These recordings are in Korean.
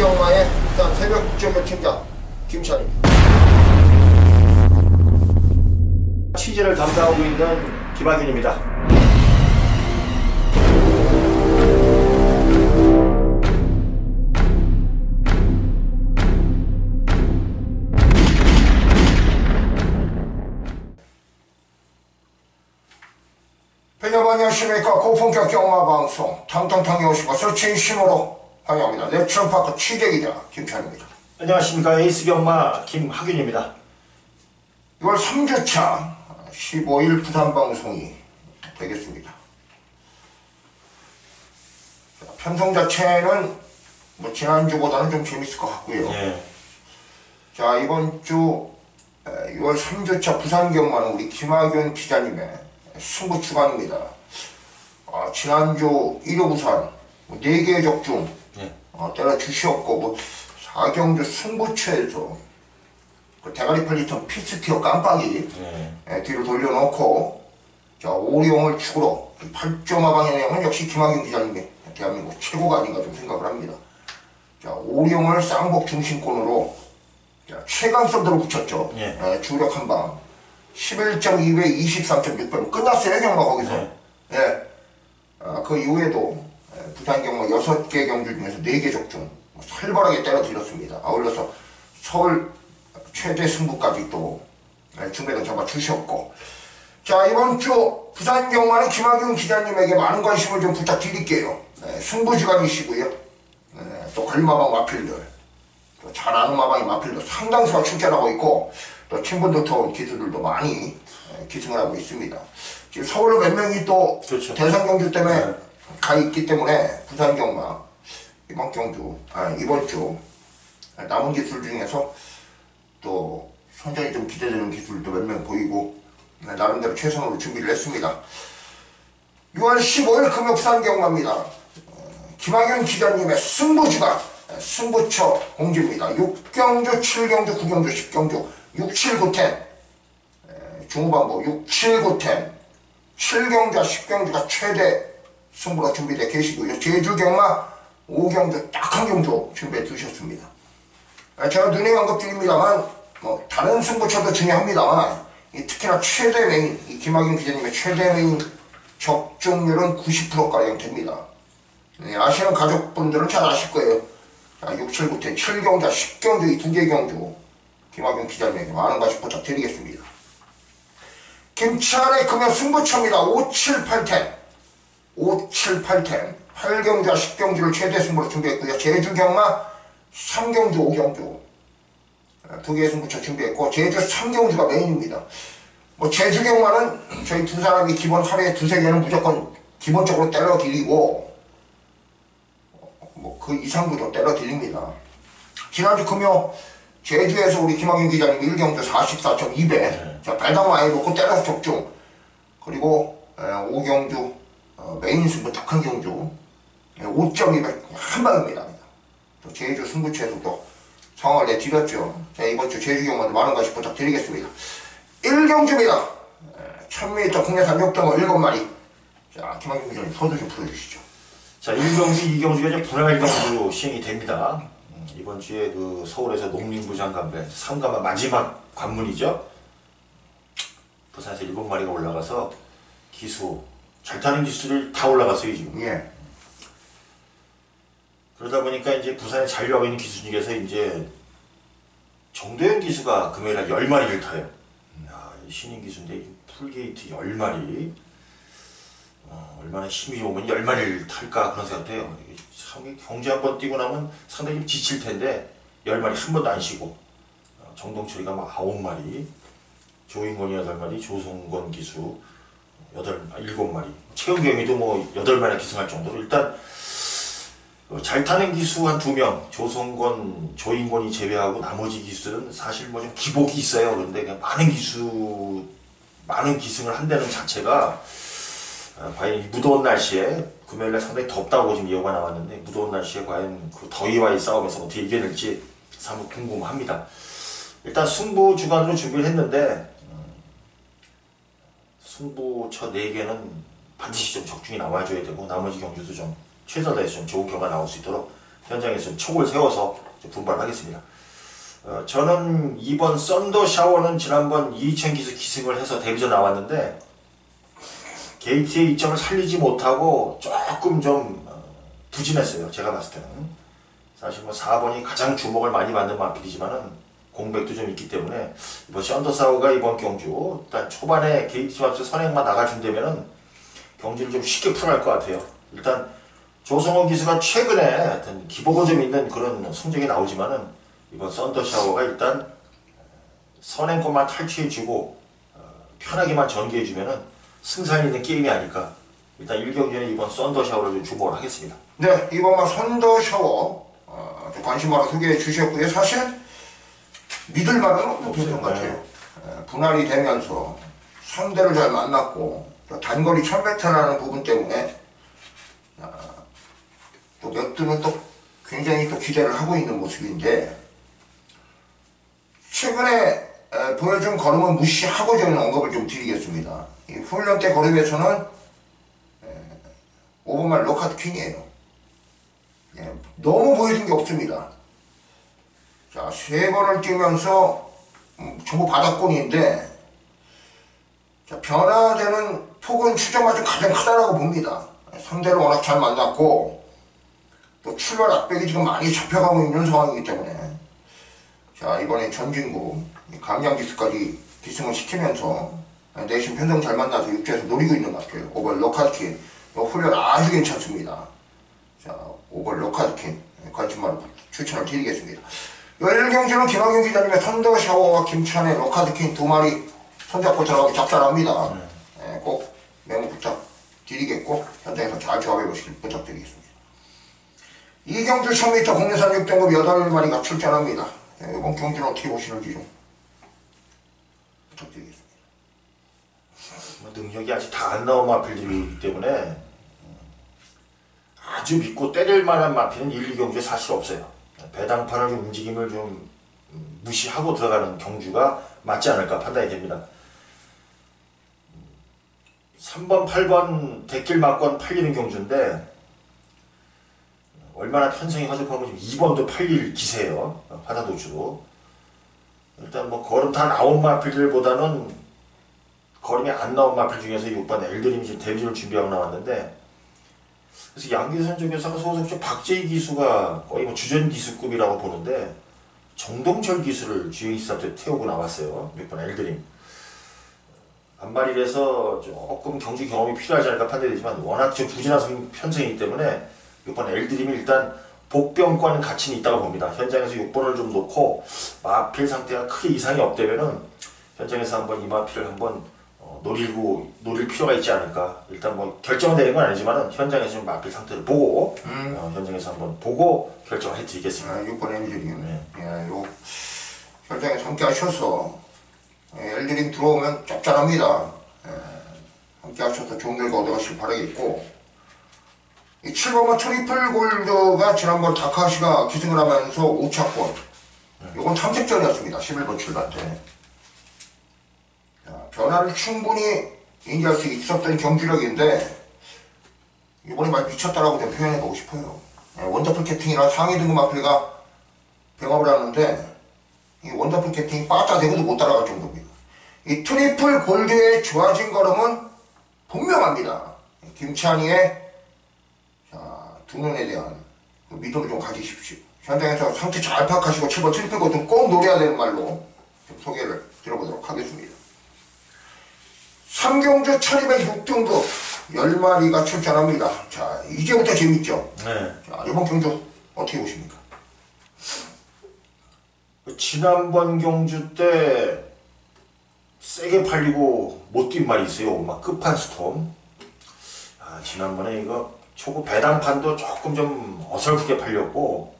경마의 일단 새벽 국제교 팀장 김찬입니다. 취재를 담당하고 있는 김학윤입니다. 여러분 안녕하십니까 고품격 경마 방송 탕탕탕에 오시고 서친 신호로 환영합니다. 내추럴파크 취재기자 김찬입니다. 안녕하십니까 에이스 경마 김학윤입니다. 6월 3주차 15일 부산 방송이 되겠습니다. 자, 편성 자체는 뭐 지난주보다는 좀 재밌을 것 같고요. 예. 자 이번 주 에, 6월 3주차 부산 경마는 우리 김학윤 기자님의 승부 주간입니다. 아, 지난주 1호 부산 4개의 적중 예. 어, 때려 주시었고 뭐 4경주 승부처에서 그 대가리 펠리턴 피스티어 깜빡이 예. 에, 뒤로 돌려놓고 자 오리용을 축으로 8점 하방의 내용은 역시 김학윤 기자님의 대한민국 최고가 아닌가 좀 생각을 합니다. 자 오리용을 쌍복 중심권으로 자, 최강선대로 붙였죠. 예. 에, 주력 한 방 11.2배 23.6배 끝났어요 경마 거기서. 네. 예. 아, 그 이후에도 에, 부산 경마 6개 경주 중에서 4개 적중 뭐 살벌하게 때려드렸습니다. 아울러서 서울 최대 승부까지 또 에, 중배를 잡아 주셨고 자 이번 주 부산 경마는 김학윤 기자님에게 많은 관심을 좀 부탁드릴게요. 네, 승부지간이시고요. 네, 또 걸마방 마필들 또잘 아는 마방이 마필도 상당수가 출전하고 있고 또 친분도터 기수들도 많이 에, 기승을 하고 있습니다. 지금 서울로 몇 명이 또 그렇죠. 대선 경주 때문에 네. 가 있기 때문에 부산 경마 이번 경주 아 이번 주 남은 기술 중에서 또 선정이 좀 기대되는 기술도 몇 명 보이고 네, 나름대로 최선으로 준비를 했습니다. 6월 15일 금요 부산 경마입니다. 어, 김학윤 기자님의 승부주간 네, 승부처 공지입니다. 6경주, 7경주, 9경주, 10경주, 6, 7, 9텐 중후반부 6, 7, 9텐 7경주와 10경주가 최대 승부로 준비되어 계시고요. 제주 경마 5경주 딱 한 경주 준비해 두셨습니다. 아, 제가 눈에 언급 중입니다만 뭐 다른 승부처도 중요합니다만 이 특히나 최대 메인 이 김학윤 기자님의 최대 메인 적중률은 90%가량 됩니다. 네, 아시는 가족분들은 잘 아실 거예요. 자, 6, 7, 9, 10, 7경주, 10경주 이 두 개 경주 김학윤 기자님에게 많은 관심 부탁드리겠습니다. 김치환의 금연 승부처입니다. 5, 7, 8텐 5, 7, 8텐 8경주와 10경주를 최대 승부로 준비했고요. 제주 경마 3경주, 5경주 두 개의 승부처 준비했고 제주 3경주가 메인입니다. 뭐 제주 경마는 저희 두 사람이 기본 하루에 두세 개는 무조건 기본적으로 때려 드리고 뭐 그 이상도 때려 드립니다. 지난주 금요 제주에서 우리 김학윤 기자님 1경주 44.2배 자 발당 많이 놓고 때려서 적중 그리고 에, 5경주 어, 메인 승부 딱한 경주 5.2배 한 방입니다. 또 제주 승부처에서도 상황을 내드렸죠. 자 이번 주 제주 경마도 많은 관심 부탁드리겠습니다. 1경주입니다. 1000m 국내산 6등어 7마리 자 김학윤 기자님 소도 좀 풀어주시죠. 자 1경주, 2경주가 이제 분할 1경주로 시행이 됩니다. 음, 이번 주에 그 서울에서 농림부 장관배 상가만 마지막 관문이죠. 부산에서 7마리가 올라가서 기수 잘 타는 기수를 다 올라갔어요 지금. 예. 그러다 보니까 이제 부산에 잔류하고 있는 기수 중에서 이제 정도현 기수가 금요일 날 10마리를 타요. 야, 이 신인 기수인데 이 풀게이트 10마리. 어, 얼마나 힘이 오면 10마리를 탈까 그런 생각도 해요. 참 경제 한번 뛰고 나면 상당히 좀 지칠 텐데 10마리 한 번도 안 쉬고 어, 정동철이가 막 9마리 조인권이 8마리 조성권 기수 8, 7마리 최은경이도 뭐 8마리 기승할 정도로 일단 어, 잘 타는 기수 한 두 명, 조성권, 조인권이 제외하고 나머지 기수들은 사실 뭐 좀 기복이 있어요. 그런데 그냥 많은 기수, 많은 기승을 한다는 자체가 어, 과연 이 무더운 날씨에 금요일날 상당히 덥다고 지금 예고가 나왔는데 무더운 날씨에 과연 그 더위와의 싸움에서 어떻게 이겨낼지 사뭇 궁금합니다. 일단 승부 주간으로 준비를 했는데 음, 승부처 4개는 반드시 좀 적중이 나와줘야 되고 나머지 경주도 좀 최선을 다해서 좀 좋은 결과 나올 수 있도록 현장에서 좀 촉을 세워서 좀 분발하겠습니다. 어, 저는 이번 썬더 샤워는 지난번 2,000 기수 기승을 해서 데뷔전 나왔는데 게이트의 이점을 살리지 못하고 조금 좀 어, 부진했어요. 제가 봤을 때는. 사실 뭐 4번이 가장 주목을 많이 받는 마필이지만은 공백도 좀 있기 때문에 이번 썬더사우가 이번 경주 일단 초반에 게이트 잡스 선행만 나가준다면은 경기를 좀 쉽게 풀어갈 것 같아요. 일단 조성호 기수가 최근에 하여튼 기복은 좀 있는 그런 성적이 나오지만은 이번 썬더샤워가 일단 선행권만 탈취해주고 어, 편하게만 전개해주면은 승산이 있는 게임이 아닐까. 일단 1경기는 이번 썬더샤워를 좀 주목을 하겠습니다. 네, 이번만 선더 샤워 어, 좀 관심 많아 소개해 주셨고요. 사실 믿을 만은 없었던 것 같아요. 예, 분할이 되면서 상대를 잘 만났고 또 단거리 1100타라는 부분 때문에 아, 또 몇두는 또 굉장히 또 기대를 하고 있는 모습인데 최근에 에, 보여준 걸음은 무시하고 저는 언급을 좀 드리겠습니다. 이 훈련 때 걸음에서는 오버말 로카드 퀸이에요. 예, 너무 보여준 게 없습니다. 자, 세 번을 뛰면서 음, 전부 바닥권인데 자, 변화되는 폭은 추정마저 가장 크다라고 봅니다. 상대를 워낙 잘 만났고 또 출발 압박이 지금 많이 잡혀가고 있는 상황이기 때문에 자 이번에 전진구 강양 기수까지 기승을 시키면서 내심 편성 잘 만나서 육지에서 노리고 있는 것 같아요. 오버 로카드킨 훈련 아주 괜찮습니다. 자 오버 로카드킨 관심만 추천을 드리겠습니다. 요일 경기는 김학용 기자님의 선더 샤워와 김찬의 로카드킨 두 마리 손잡고 들어가기 작살합니다. 예, 꼭 메모 부탁드리겠고 현장에서 잘 조합해 보시길 부탁드리겠습니다. 이경주 1000m 국내산 6등급 8마리가 출전합니다. 예, 이번 경기는 어떻게 보시는지 좀 부탁드리겠습니다. 뭐 능력이 아직 다 안 나온 마필들이기 때문에 음, 아주 믿고 때릴 만한 마필은 1, 2경주에 사실 없어요. 배당판을 좀 움직임을 좀 음, 무시하고 들어가는 경주가 맞지 않을까 판단이 됩니다. 음, 3번, 8번 대길 막권 팔리는 경주인데 얼마나 편성이 허접하면 지금 2번도 팔릴 기세예요. 바다도주로. 일단 뭐 걸음 다 나온 마필들보다는 걸음이 안 나온 마필 중에서 6번 엘드림이 지금 데뷔를 준비하고 나왔는데 그래서 양기선 쪽에서 소속주 박재희 기수가 거의 뭐 주전 기수급이라고 보는데 정동철 기수를 주행 시합 때 태우고 나왔어요. 6번 엘드림. 안말이라서 조금 경주 경험이 필요하지 않을까 판단되지만 워낙 좀 부진한 성- 편성이기 때문에 6번 엘드림이 일단 복병권 가치는 있다고 봅니다. 현장에서 6번을 좀 놓고 마필 상태가 크게 이상이 없다면은 현장에서 한번 이 마필을 한번 어, 노리고 노릴 필요가 있지 않을까. 일단 뭐 결정은 내린 건 아니지만은 현장에서 좀 마필 상태를 보고 어, 현장에서 한번 보고 결정을 해드리겠습니다. 아, 6번 엘드림. 예, 요 현장에 함께 하셔서 예, 엘드림 들어오면 짭짤합니다. 예, 함께 하셔서 좋은 결과 얻어가시길 바라겠고 이 7번만 트리플 골드가 지난번 다카시가 기승을 하면서 5차권 요건 탐색전이었습니다. 11번 출발 때. 자, 변화를 충분히 인지할 수 있었던 경주력인데 이번에 많이 미쳤다라고 좀 표현해보고 싶어요. 예, 원더풀 캐팅이라 상위 등급 마필가 병합을 하는데 이 원더풀 캐팅이 빠따 대고도 못 따라갈 정도입니다. 이 트리플 골드의 좋아진 걸음은 분명합니다. 김찬희의 자, 두 눈에 대한 그 믿음을 좀 가지십시오. 현장에서 상태 잘 파악하시고 7번 트리플 골드는 꼭 노려야 되는 말로 좀 소개를 들어보도록 하겠습니다. 삼경주 1206등급 10마리가 출전합니다. 자, 이제부터 재밌죠? 네. 자, 이번 경주 어떻게 보십니까? 그 지난번 경주 때 세게 팔리고 못 뛴 말이 있어요. 막 끝판 스톰. 아, 지난번에 이거 초구 배당판도 조금 좀 어설프게 팔렸고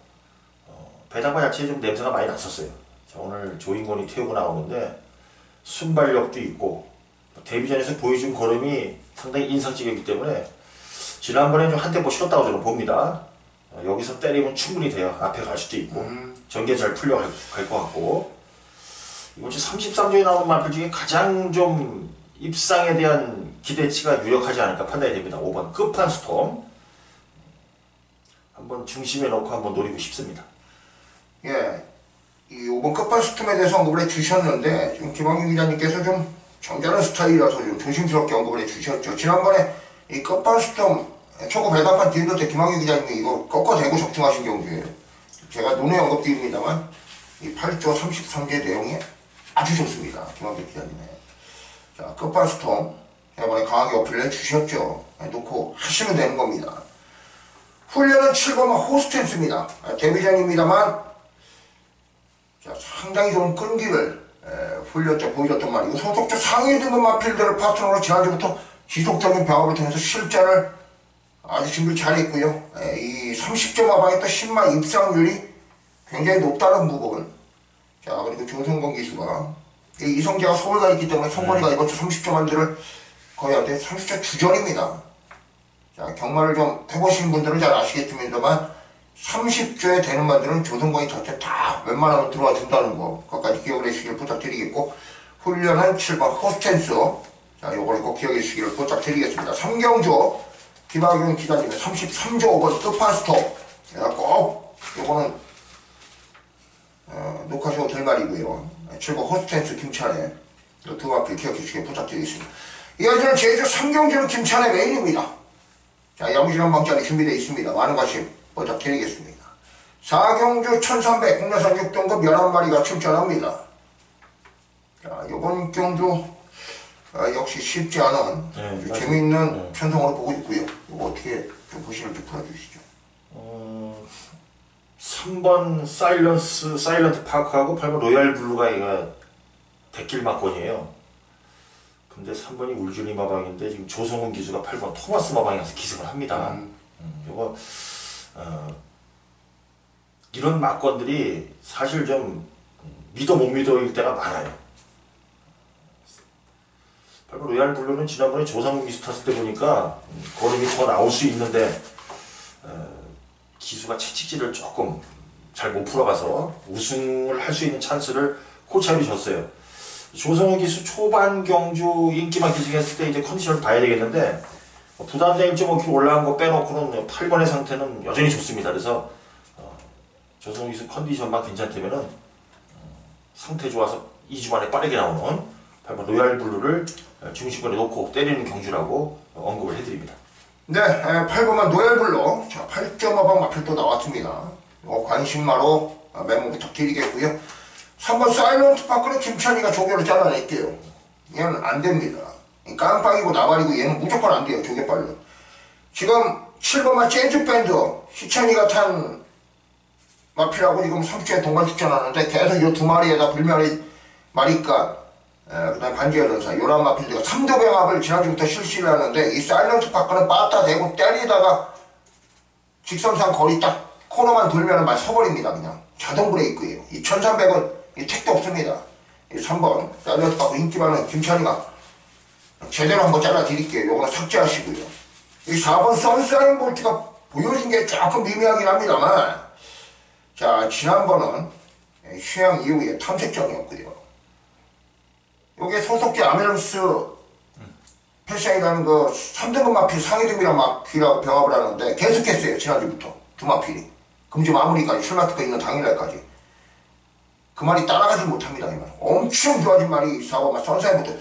어, 배당판 자체에 좀 냄새가 많이 났었어요. 자, 오늘 조인권이 태우고 나오는데 순발력도 있고 데뷔전에서 보여준 걸음이 상당히 인상적이기 때문에 지난번에 좀한대못 쉬었다고 저는 봅니다. 어, 여기서 때리면 충분히 돼요. 앞에 갈 수도 있고 전개 잘 풀려갈 것 같고 이번 주 33조에 나오는 마필 중에 가장 좀 입상에 대한 기대치가 유력하지 않을까 판단이 됩니다. 5번 끝판 스톰 한번 중심에 넣고 한번 노리고 싶습니다. 예, 이 오번 끝발스톰에 대해서 언급을 해주셨는데 지금 김학윤 기자님께서 좀 정자는 스타일이라서 좀 조심스럽게 언급을 해주셨죠. 지난번에 이 끝발스톰 초고 배당판 뒤에도 때 김학윤 기자님이 이거 꺾어대고 적중하신 경우에 제가 논에 언급드립니다만 이 8조 33개 내용이 아주 좋습니다. 김학윤 기자님의. 자, 끝발스톰 이번에 강하게 어필을 해주셨죠. 예, 놓고 하시면 되는 겁니다. 훈련은 7번만 호스텐스입니다. 아, 데뷔전입니다만 자, 상당히 좋은 끈기를 에, 훈련 때 보여줬단 말이고 소속주 상위 등급 마필드를 파트너로 지난주부터 지속적인 병합을 통해서 실전을 아주 준비 잘했고요. 에, 이 30점 마방에 또 10만 입상률이 굉장히 높다는 부분. 자 그리고 조성건 기수가 이 이성재가 서울 가 있기 때문에 성건이가 이번 주 30점 한들을 거의 한테 30점 주전입니다. 자 경마를 좀 해보신 분들은 잘 아시겠습니다만 30조에 되는 말들은 조성관이 자체 다 웬만하면 들어와 준다는 거. 그것까지 기억을 해주시길 부탁드리겠고 훈련은 7번 호스텐스. 자 요거를 꼭 기억해 주시기를 부탁드리겠습니다. 3경조 김학용 기자님의 33조 5번 끝파스톱. 제가 꼭 요거는 어, 녹화하셔도 될 말이고요. 7번 호스텐스 김찬의 두 앞을 기억해 주시길 부탁드리겠습니다. 이어지는 제주 3경주는 김찬의 메인입니다. 자 야무지는 방자리 준비되어 있습니다. 많은 관심 부탁드리겠습니다. 4경주 1300 국내산 6등급 11마리가 출전합니다. 자, 이번 경주 아, 역시 쉽지 않은 네. 재미있는 네. 편성으로 보고 있고요. 이거 어떻게 좀 보시는지 풀어주시죠. 어, 3번 사일런스 사일런트 파크하고 8번 로얄 블루가 이거 대길 막권이에요. 근데 3번이 울주리 마방인데 지금 조성훈 기수가 8번 토마스 마방에 가서 기승을 합니다. 음. 음, 요거 어, 이런 막건들이 사실 좀 믿어 못 믿어일 때가 많아요. 8번 로얄 블루는 지난번에 기수 탔을 때 보니까 음, 걸음이 더 나올 수 있는데 어, 기수가 채찍질을 조금 잘 못 풀어가서 우승을 할 수 있는 찬스를 코치하이 줬어요. 조성훈 기수 초반 경주 인기만 기승했을 때 이제 컨디션을 봐야 되겠는데 어, 부담자 1.5kg 올라간 거 빼놓고는 8번의 상태는 여전히 좋습니다. 그래서 어, 조성훈 기수 컨디션만 괜찮다면은 어, 상태 좋아서 2주 만에 빠르게 나오는 8번 로얄 블루를 어, 중심권에 놓고 때리는 경주라고 언급을 해드립니다. 네, 8번만 노엘블로 자 8.5방 마필 또 나왔습니다. 어, 관심마로 어, 메모 부탁드리겠고요. 3번 사일런트 파크는 김찬이가 조교를 잘라낼게요. 얘는 안 됩니다. 이 깜빡이고 나발이고 얘는 무조건 안 돼요. 조개빨로. 지금 7번만 재즈밴드 희찬이가 탄 마필하고 지금 3주에 동반 직전하는데 계속 이 두 마리에다 불멸이 마리까 그 다음 반지의 전사 요란 마필드가 3도 병합을 지난주부터 실시를 하는데 이 사일런트 파크는 빠따 대고 때리다가 직선상 거리 딱 코너만 돌면은 막 서버립니다 그냥 자동 브레이크예요 이 1300은 이 택도 없습니다 이 3번 사일런트 파크 인기 많은 김찬이가 제대로 한번 잘라 드릴게요. 요거는 삭제하시고요. 이 4번 선사인 볼트가 보여진 게 조금 미미하긴 합니다만 자 지난번은 휴양 이후에 탐색전이었고요. 요게 소속기 아메런스 패션이라는 그 3등급 마필 상위등급이랑 마필하고 병합을 하는데 계속했어요 지난주부터. 두 마필이. 금주 마무리까지 출마특허 있는 당일날까지. 그 말이 따라가지 못합니다 이 말. 엄청 좋아진 말이 4번만 선사부터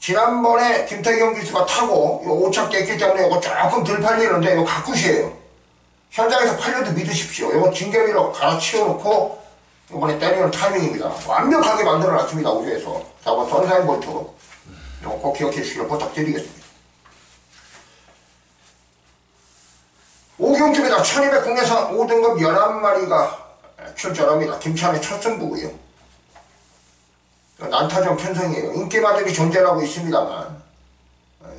지난번에 김태경 기수가 타고 요 오착 됐기 때문에 이거 조금 덜 팔리는데 이거 가꾸시에요 현장에서 팔려도 믿으십시오 이거 징계미로 갈아치워놓고 이번에 때리는 타이밍입니다 완벽하게 만들어놨습니다 우주에서 4번 선사인 볼트 이거 꼭 기억해 주시길 부탁드리겠습니다. 5경주입니다. 1200 국내산 5등급 11마리가 출전합니다. 김찬의 첫 승부고요. 난타전 편성이에요. 인기마들이 존재하고 있습니다만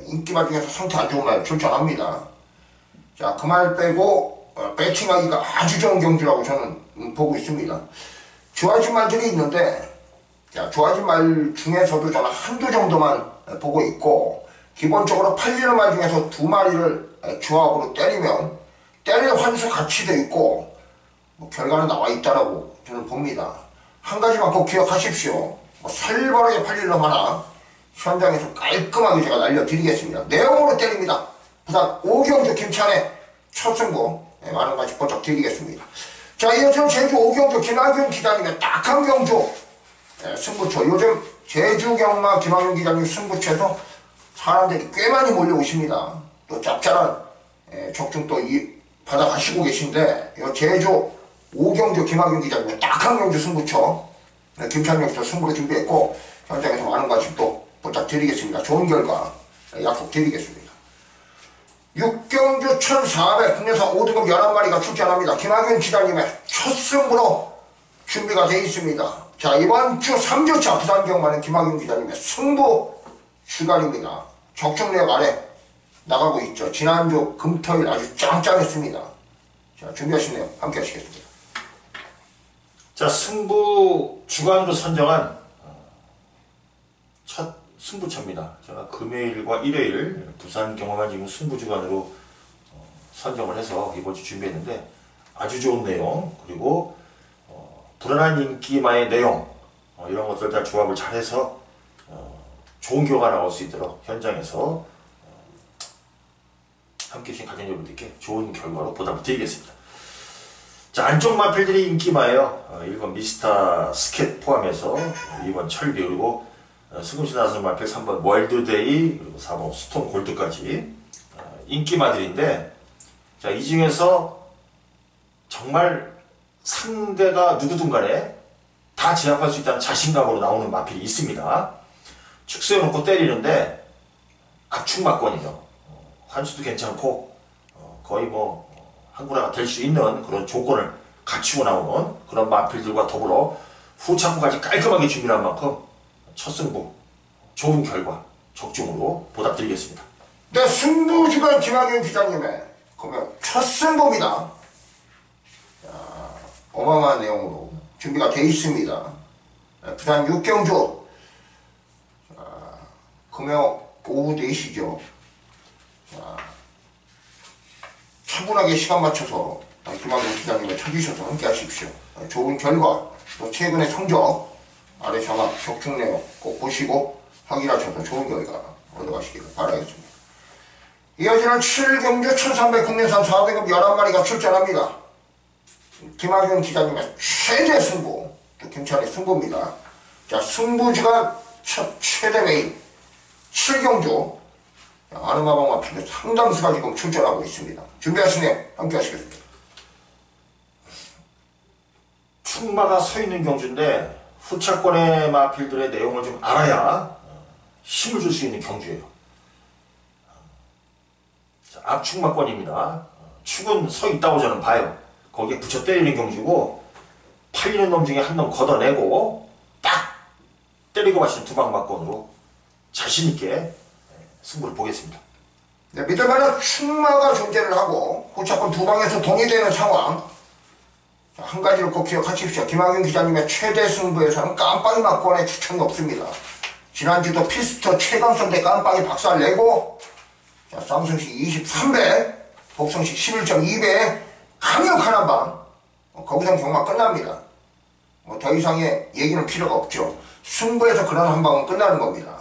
인기마 중에서 상태 안 좋은 말 출전합니다. 자, 그 말 빼고 어, 배팅하기가 아주 좋은 경주라고 저는 음, 보고 있습니다. 좋아진 말들이 있는데 자, 좋아진 말 중에서도 저는 한두 정도만 보고 있고, 기본적으로 팔리는 말 중에서 두 마리를 조합으로 때리면, 때리는 환수 가치도 있고, 뭐 결과는 나와 있다라고 저는 봅니다. 한 가지만 꼭 기억하십시오. 뭐 살벌하게 팔리는 놈 하나, 현장에서 깔끔하게 제가 날려드리겠습니다. 내용으로 때립니다. 부산 오경주 김찬의 첫 승부, 예, 많은 관심 부탁드리겠습니다. 자, 이어서 제주 오경주 김학윤 기자님의 딱한 경주 예, 승부처. 요즘 제주 경마 김학윤 기자님 승부처에서 사람들이 꽤 많이 몰려오십니다. 또 짭짤한 예, 적중 또 이, 받아가시고 계신데 이 제주 오경주 김학윤 기자님의 딱한 경주 승부처 네, 김찬영도 승부를 준비했고 현장에서 많은 관심 또 부탁드리겠습니다. 좋은 결과 네, 약속드리겠습니다. 육경주 1400 국내사 5등급 11마리가 출전합니다. 김학윤 기자님의 첫 승부로 준비가 되어 있습니다. 자 이번 주 3주차 부산 경마는 김학윤 기자님의 승부 주간입니다. 적중력 아래 나가고 있죠. 지난주 금토일 아주 짱짱했습니다. 자 준비하시네요. 함께 하시겠습니다. 자, 승부 주간으로 선정한 어, 첫 승부처입니다. 제가 금요일과 일요일 부산 경험한 지금 승부 주간으로 어, 선정을 해서 이번 주 준비했는데 아주 좋은 내용 그리고 어, 불안한 인기마의 내용 어, 이런 것들 다 조합을 잘해서 어, 좋은 결과 나올 수 있도록 현장에서 어, 함께 해주신 가정 여러분들께 좋은 결과로 보답을 드리겠습니다. 자, 안쪽 마필들이 인기마예요. 어, 1번 미스터 스켓 포함해서 2번 철비 그리고 어, 수금시 나선 마필 3번 월드데이 그리고 4번 스톤 골드까지 어, 인기마들인데 자, 이 중에서 정말 상대가 누구든 간에 다 제압할 수 있다는 자신감으로 나오는 마필이 있습니다. 축소해 놓고 때리는데 압축마권이죠. 어, 환수도 괜찮고 어, 거의 뭐 한구라가 될 수 있는 그런 조건을 갖추고 나오는 그런 마필들과 더불어 후창구까지 깔끔하게 준비한 만큼 첫 승부 좋은 결과 적중으로 보답드리겠습니다. 네, 승부 주간 김학윤 기자님의 그러면 첫 승부입니다. 자, 어마어마한 내용으로 준비가 되어 있습니다. 네, 부산 육경주 자, 금요 오후 4시죠. 자, 차분하게 시간 맞춰서 김학윤 기자님을 찾으셔서 함께 하십시오. 네, 좋은 결과, 또 최근의 성적, 아래 자막, 적중 내용 꼭 보시고 확인하셔서 좋은 결과 얻어가시기를 바라겠습니다. 이어지는 7경주 1300 국내산 4등급 11마리가 출전합니다. 김학윤 기자님의 최대 승부, 또 김찬의 승부입니다. 자, 승부주간 첫 최대 메인 7경주 아르마방과 필드 상당수가 지금 출전하고 있습니다. 준비하시네요. 함께 하시겠습니다. 충마가 서 있는 경주인데 후차권의 마필들의 내용을 좀 알아야 어, 힘을 줄 수 있는 경주예요. 자, 압축마권입니다. 어, 축은 서 있다고 저는 봐요. 거기에 붙여 때리는 경주고 팔리는 놈 중에 한 놈 걷어내고 딱 때리고 마시는 두방마권으로 자신 있게 승부를 보겠습니다. 네, 믿을 만한 충마가 존재를 하고 호차권 두 방에서 동의되는 상황. 자, 한 가지를 꼭 기억하십시오. 김학윤 기자님의 최대 승부에서는 깜빡이 막권에 추천이 없습니다. 지난주도 피스터 최강선 대 깜빡이 박살내고 자, 쌍성시 23배, 복성시 11.2배 강력한 한방 어, 거기서 경마 끝납니다. 뭐더 이상의 얘기는 필요가 없죠. 승부에서 그런 한방은 끝나는 겁니다.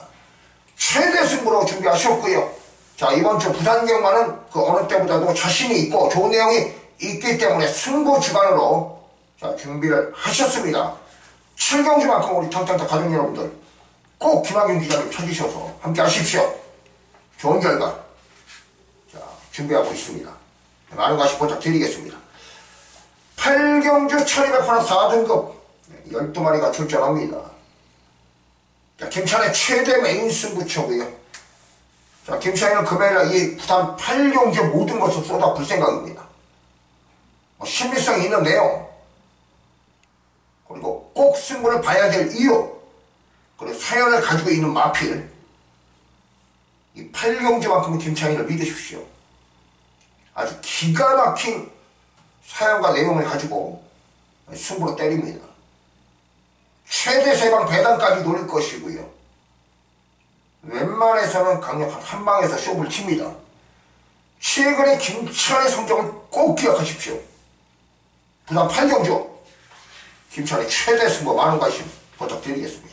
최대 승부로 준비하셨고요. 자 이번 주 부산 경마는 그 어느 때보다도 자신이 있고 좋은 내용이 있기 때문에 승부 주간으로 자 준비를 하셨습니다. 7경주만큼 우리 탕탕탕 가족 여러분들 꼭 김학윤 기자님 찾으셔서 함께 하십시오. 좋은 결과 자 준비하고 있습니다. 많은 관심 부탁드리겠습니다. 8경주 1200판 4등급 12마리가 출전합니다. 자, 김찬의 최대 메인 승부처고요. 자, 김찬이는 금요일날 이 부산 8경주 모든 것을 쏟아 볼 생각입니다. 뭐 심리성 있는 내용, 그리고 꼭 승부를 봐야 될 이유, 그리고 사연을 가지고 있는 마필, 이 8경주만큼은 김찬이를 믿으십시오. 아주 기가 막힌 사연과 내용을 가지고 승부로 때립니다. 최대 세방 배당까지 노릴 것이고요. 웬만해서는 강력한 한방에서 쇼를 칩니다. 최근의 김찬의 성적을 꼭 기억하십시오. 부산 8경주 김찬의 최대 승부 많은 관심 부탁드리겠습니다.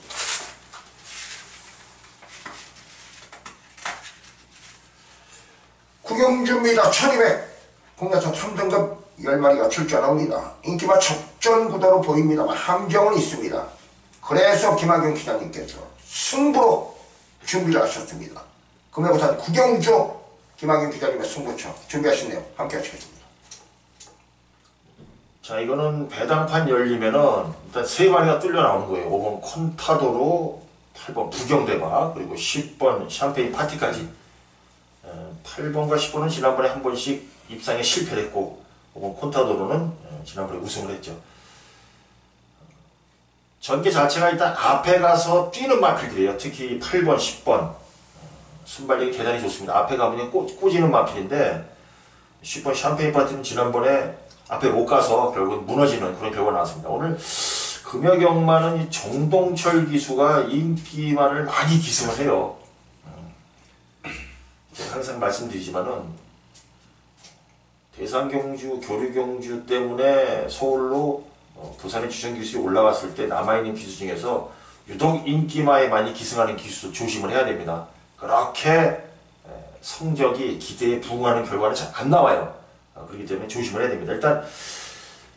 구경주입니다. 1200 국내선 3등급 10마리가 출전합니다. 인기가 접전 구도로 보입니다만 함정은 있습니다. 그래서 김학용 기자님께서 승부로 준비를 하셨습니다. 금액우선 구경주 김학용 기자님의 승부처 준비하신 내용 함께 하시겠습니다. 자 이거는 배당판 열리면은 일단 세 마리가 뚫려 나오는 거예요. 5번 콘타도로, 8번 부경대박, 그리고 10번 샴페인 파티까지. 에, 8번과 10번은 지난번에 한 번씩 입상에 실패를 했고 5번 콘타도로는 에, 지난번에 우승을 했죠. 전개 자체가 일단 앞에 가서 뛰는 마필들이에요. 특히 8번, 10번 어, 순발력이 대단히 좋습니다. 앞에 가면 꽂, 꽂이는 마필인데 10번 샴페인 파티는 지난번에 앞에 못 가서 결국 무너지는 그런 결과가 나왔습니다. 오늘 금여경마는 이 정동철 기수가 인기만을 많이 기승을 해요. 음, 항상 말씀드리지만은 대상경주, 교류경주 때문에 서울로 어, 부산의 주전 기수에 올라갔을 때 남아있는 기수 중에서 유독 인기마에 많이 기승하는 기수 조심을 해야 됩니다. 그렇게 에, 성적이 기대에 부응하는 결과는 잘 안 나와요. 어, 그렇기 때문에 조심을 해야 됩니다. 일단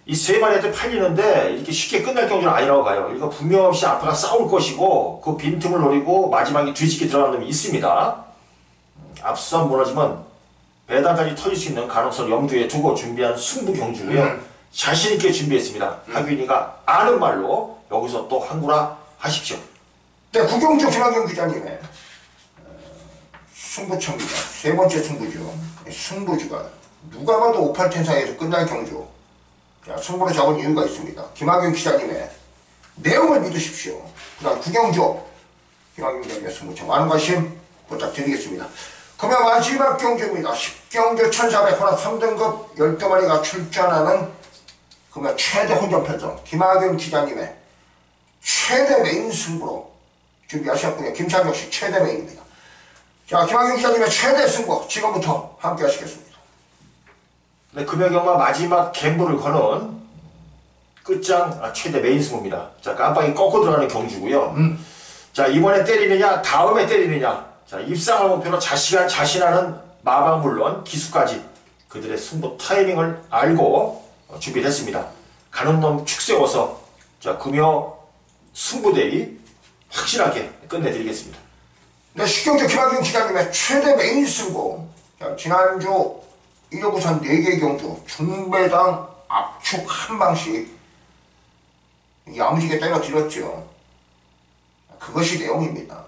이 세 마리한테 팔리는데 이렇게 쉽게 끝날 경주는 아니라고 봐요. 이거 분명 없이 앞에가 싸울 것이고 그 빈틈을 노리고 마지막에 뒤집게 들어가는 놈이 있습니다. 음, 앞서 무너지면 배당까지 터질 수 있는 가능성을 염두에 두고 준비한 승부 경주고요. 음. 자신 있게 준비했습니다. 하균이가 아는 말로 여기서 또 한구라 하십시오. 네, 구경주 김학용 기자님의 어, 승부처입니다. 세 번째 승부죠. 승부주가 누가 봐도 58텐사에서 끝날 경주. 자, 승부를 잡은 이유가 있습니다. 김학용 기자님의 내용을 믿으십시오. 그 다음 구경주 김학용 기자님의 승부처 많은 관심 부탁드리겠습니다. 그러면 마지막 경주입니다. 10경주 1400 호나 3등급 12마리가 출전하는 그러면 최대 혼전 편성 김학용 기자님의 최대 메인 승부로 준비하셨고요. 김창혁 씨 최대 메인입니다. 자, 김학용 기자님의 최대 승부 지금부터 함께 하시겠습니다. 네, 금요경마 마지막 갬블을 거는 끝장 아, 최대 메인 승부입니다. 자, 깜빡이 꺾고 들어가는 경주고요. 자, 이번에 때리느냐, 다음에 때리느냐. 자, 입상을 목표로 자시간 자신하는 마방 물론 기수까지 그들의 승부 타이밍을 알고 어, 준비를 했습니다. 가는 놈 축 세워서 자, 금요 승부대위 확실하게 끝내드리겠습니다. 네, 식경주 김학용 기자님의 최대 메인 승부. 자, 지난주 1호 부산 4개 경주 중배당 압축 한 방씩 야무지게 때려 드렸죠. 그것이 내용입니다.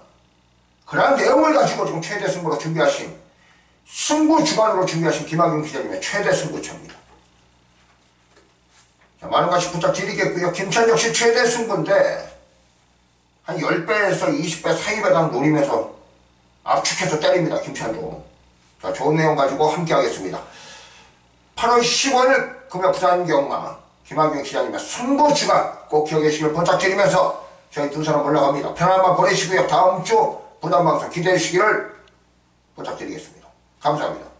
그러한 내용을 가지고 지금 최대 승부로 준비하신 승부 주관으로 준비하신 김학용 기자님의 최대 승부처입니다. 자, 많은 관심 부탁드리겠고요. 김찬 역시 최대 승부인데 한 10배에서 20배 사이 배당 노리면서 압축해서 때립니다. 김찬도. 자, 좋은 내용 가지고 함께 하겠습니다. 8월 10일 금요 부산 경마 김학용 시장님의 승부 주간 꼭 기억해 주시길 부탁드리면서 저희 두 사람 올라갑니다. 편한 밤 보내시고요. 다음 주 부담방송 기대해 주시기를 부탁드리겠습니다. 감사합니다.